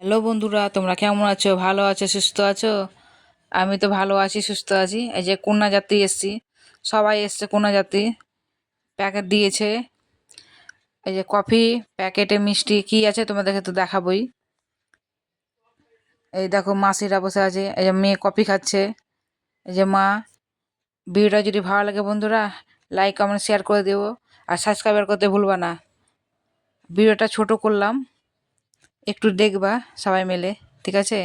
Hello বন্ধুরা, তোমরা কেমন আছো? ভালো আছো? সুস্থ আছো? আমি তো ভালো আছি, সুস্থ আছি। এই যে কন্যা যাত্রী এসছি। সবাই এসছে কন্যা যাত্রী। প্যাকেট দিয়েছে। এই যে কফি, প্যাকেটে মিষ্টি, কি আছে তোমাদেরকে তো দেখাবই। এই দেখো, মাসিরা বসে আছে। এই যে মেয়ে কফি খাচ্ছে। এই যে মা। ভিডিওটা যদি ভালো লাগে বন্ধুরা, লাইক, কমেন্ট, শেয়ার করে দেবো আর সাবস্ক্রাইবার করতে ভুলবা না। ভিডিওটা ছোট করলাম। একটু দেখবা সবাই মিলে ঠিক আছে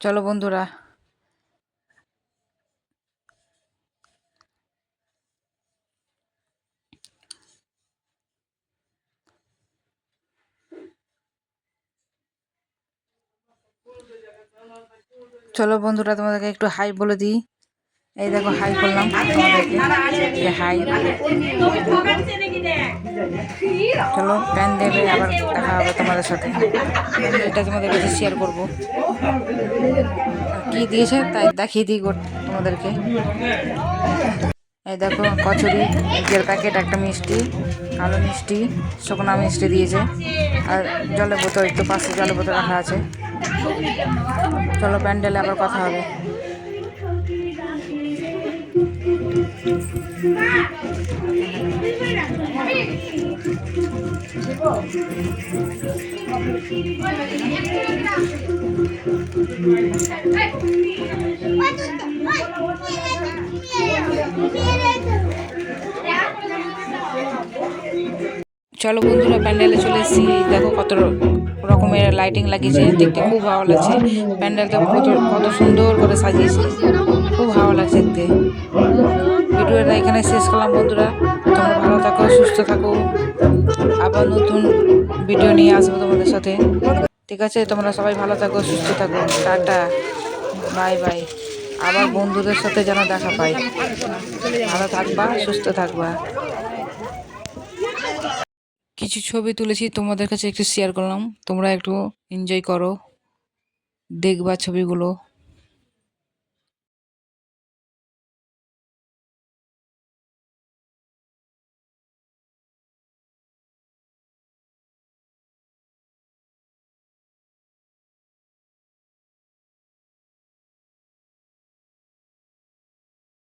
চলো বন্ধুরা চলো বন্ধুরা তোমাদেরকে একটু হাই বলে দিই এই দেখো হাই করলাম হাই চলো প্যান দেবে, আবার দেখা হবে তোমাদের সাথে। এটা তোমাদের কাছে শেয়ার করব। কি দিয়েছে? তাই দেখিয়ে দিই তোমাদেরকে। এই দেখো, কচুরি এগের প্যাকেট একটা মিষ্টি, কালো মিষ্টি, শুকনো মিষ্টি দিয়েছে। আর জলের বোতল, একটু পাশে জলের বোতল রাখা আছে। চলো প্যান্ডেলে আবার কথা হবে। চলো বন্ধুরা, প্যান্ডেলে চলে এসেছি। দেখো কত রকমের লাইটিং লাগিয়েছে, দেখতে খুব ভালো লাগছে। প্যান্ডেলটা কত কত সুন্দর করে সাজিয়েছে। খুব ভালো লাগছে দেখতে। ভিডিওটা এখানে শেষ করলাম, বন্ধুরা। তোমরা ভালো থাকো, সুস্থ থাকো। আবার নতুন ভিডিও নিয়ে আসব তোমাদের সাথে। ঠিক আছে, তোমরা সবাই ভালো থাকো, সুস্থ থাকো। টাটা। Bye bye. আবার বন্ধুদের সাথে যেন দেখা পাই। ভালো থাকবা, সুস্থ থাকবা। কিছু ছবি তুলেছি, তোমাদের কাছে একটু শেয়ার করলাম। তোমরা একটু এনজয় করো। দেখবা ছবিগুলো।